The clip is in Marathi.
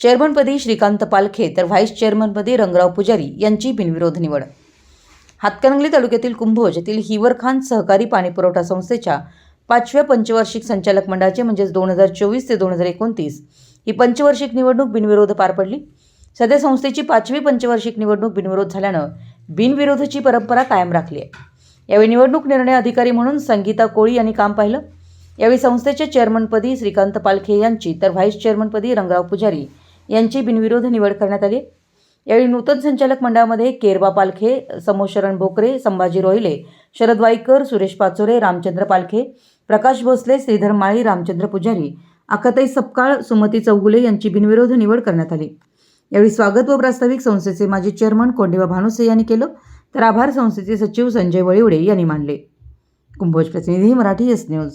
चेअरमनपदी श्रीकांत पालखे तर व्हाईस चेअरमनपदी रंगराव पुजारी यांची बिनविरोध निवड. हातकणंगले तालुक्यातील कुंभोज येथील हिवर खान सहकारी पाणीपुरवठा संस्थेच्या पाचव्या पंचवार्षिक संचालक मंडळाचे म्हणजेच दोन हजार चोवीस ते दोन हजार एकोणतीस ही पंचवार्षिक निवडणूक बिनविरोध पार पडली. सध्या संस्थेची पाचवी पंचवार्षिक निवडणूक बिनविरोध झाल्यानं बिनविरोधची परंपरा कायम राखली आहे. यावेळी निवडणूक निर्णय अधिकारी म्हणून संगीता कोळी यांनी काम पाहिलं. यावेळी संस्थेच्या चेअरमनपदी श्रीकांत पालखे यांची तर व्हाईस चेअरमनपदी रंगराव पुजारी यांची बिनविरोध निवड करण्यात आली. यावेळी नूतन संचालक मंडळामध्ये केरबा पालखे समोशरण भोकरे संभाजी रोहिले शरद वाईकर सुरेश पाचोरे रामचंद्र पालखे प्रकाश भोसले श्रीधर माळी रामचंद्र पुजारी अखाताई सपकाळ सुमती चौगुले यांची बिनविरोध निवड करण्यात आली. यावेळी स्वागत व प्रास्ताविक संस्थेचे माजी चेअरमन कोंडिबा भानुसे यांनी केलं. तर आभार संस्थेचे सचिव संजय वळिवडे यांनी मानले. कुंभोज प्रतिनिधी मराठी एस न्यूज.